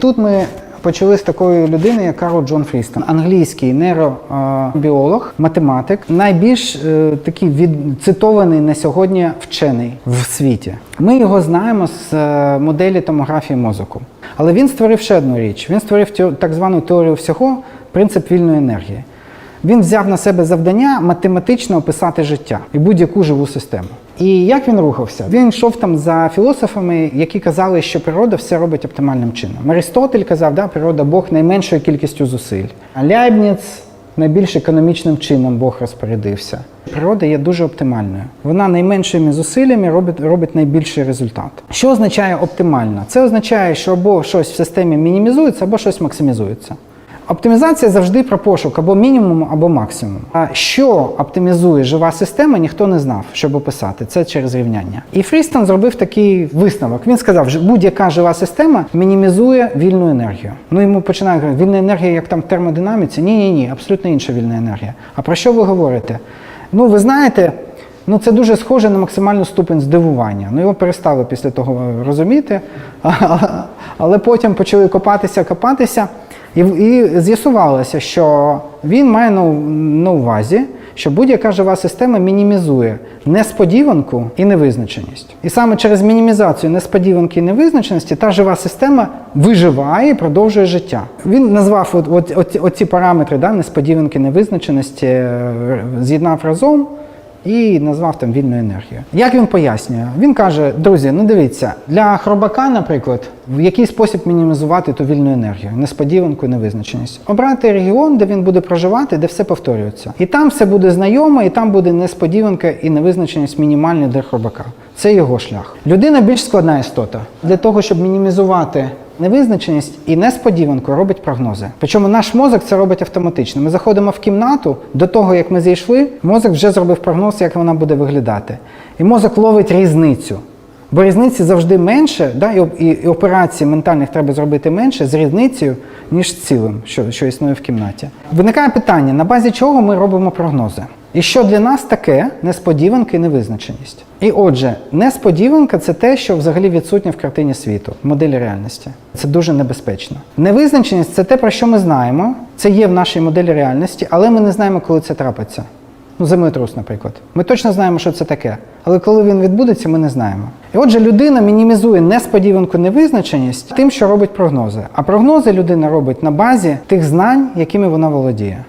Тут ми почали з такої людини, як Карл Джон Фрістон, англійський нейробіолог, математик, найбільш е, такий від цитований на сьогодні вчений в світі. Ми його знаємо з е, моделі томографії мозку. Але він створив ще одну річ: він створив тео- так звану теорію всього, принцип вільної енергії. Він взяв на себе завдання математично описати життя і будь-яку живу систему. І як він рухався? Він йшов там за філософами, які казали, що природа все робить оптимальним чином. Аристотель казав, да, природа Бог найменшою кількістю зусиль. А Ляйбніц найбільш економічним чином Бог розпорядився. Природа є дуже оптимальною. Вона найменшими зусиллями робить, робить найбільший результат. Що означає оптимально? Це означає, що або щось в системі мінімізується, або щось максимізується. Оптимізація завжди про пошук або мінімум, або максимум. А що оптимізує жива система, ніхто не знав, щоб описати. Це через рівняння. І Фрістон зробив такий висновок. Він сказав, що будь-яка жива система мінімізує вільну енергію. Ну йому починає говорити, вільна енергія, як там в термодинаміці? Ні, ні, ні, абсолютно інша вільна енергія. А про що ви говорите? Ну, ви знаєте. Ну, це дуже схоже на максимальну ступень здивування. Ну, його перестали після того розуміти, але потім почали копатися, копатися, і, і з'ясувалося, що він має на, на увазі, що будь-яка жива система мінімізує несподіванку і невизначеність. І саме через мінімізацію несподіванки і невизначеності та жива система виживає і продовжує життя. Він назвав от, от, от, оці параметри да, несподіванки, невизначеності, е, з'єднав разом і назвав там вільну енергію. Як він пояснює? Він каже: друзі, ну дивіться, для хробака, наприклад, в який спосіб мінімізувати ту вільну енергію, несподіванку, невизначеність. Обрати регіон, де він буде проживати, де все повторюється. І там все буде знайоме, і там буде несподіванка і невизначеність мінімальні для хробака. Це його шлях. Людина більш складна істота. Для того, щоб мінімізувати Невизначеність і несподіванку робить прогнози. Причому наш мозок це робить автоматично. Ми заходимо в кімнату, до того як ми зайшли, мозок вже зробив прогноз, як вона буде виглядати. І мозок ловить різницю. Бо різниці завжди менше, да, і, і операцій ментальних треба зробити менше з різницею, ніж з цілим, що, що існує в кімнаті. Виникає питання, на базі чого ми робимо прогнози? І що для нас таке несподіванка і невизначеність? І отже, несподіванка це те, що взагалі відсутнє в картині світу, в моделі реальності. Це дуже небезпечно. Невизначеність це те, про що ми знаємо, це є в нашій моделі реальності, але ми не знаємо, коли це трапиться. Ну, землетрус, наприклад. Ми точно знаємо, що це таке, але коли він відбудеться, ми не знаємо. І отже, людина мінімізує несподіванку невизначеність тим, що робить прогнози. А прогнози людина робить на базі тих знань, якими вона володіє.